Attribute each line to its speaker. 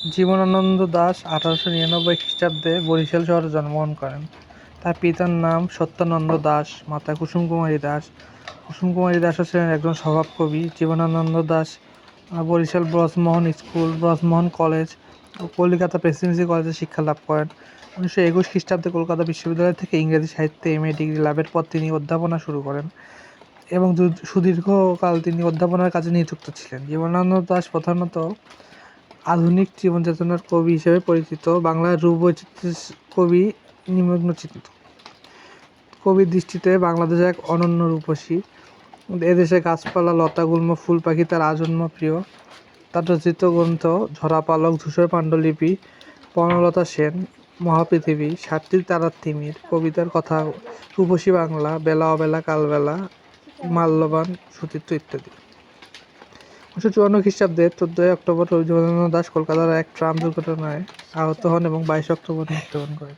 Speaker 1: জীবনানন্দ দাশ আঠারোশো নিরানব্বই খ্রিস্টাব্দে বরিশাল শহরে জন্মগ্রহণ করেন। তার পিতার নাম সত্যানন্দ দাস মাতা কুসুম কুমারী দাস। কুসুম কুমারী দাসও ছিলেন একজন স্বভাবকবি জীবনানন্দ দাশ আহ, বরিশাল ব্রজমোহন স্কুল ব্রজমোহন কলেজ ও কলিকাতা প্রেসিডেন্সি কলেজে শিক্ষা লাভ করেন। উনিশশো একুশ খ্রিস্টাব্দে কলকাতা বিশ্ববিদ্যালয় থেকে ইংরেজি সাহিত্যে এম এ ডিগ্রি লাভের পর তিনি অধ্যাপনা শুরু করেন এবং সুদীর্ঘকাল তিনি অধ্যাপনার কাজে নিযুক্ত ছিলেন। জীবনানন্দ দাস প্রধানত আধুনিক জীবন চেতনার কবি হিসেবে পরিচিত বাংলার রূপবৈচিত্র্যের কবি নিমগ্ন চিত্ত কবির দৃষ্টিতে বাংলাদেশ এক অনন্য রূপসী। এদেশে গাছপালা, লতা, গুল্ম, ফুল, পাখি তার আজন্ম প্রিয়। তার রচিত গ্রন্থ ঝরা পালক ধূসর পাণ্ডুলিপি, বনলতা সেন, মহাপৃথিবী, সাতটি তারার তিমির, কবিতার কথা, রূপসী বাংলা, বেলা, অবেলা, কালবেলা, মাল্যবান সতীর্থ ইত্যাদি। উনিশশো চুয়ান্ন খ্রিস্টাব্দে চোদ্দোই অক্টোবর রবীন্দ্রনাথ দাস কলকাতার এক ট্রাম দুর্ঘটনায় আহত হন এবং বাইশে অক্টোবর মৃত্যুবরণ করেন।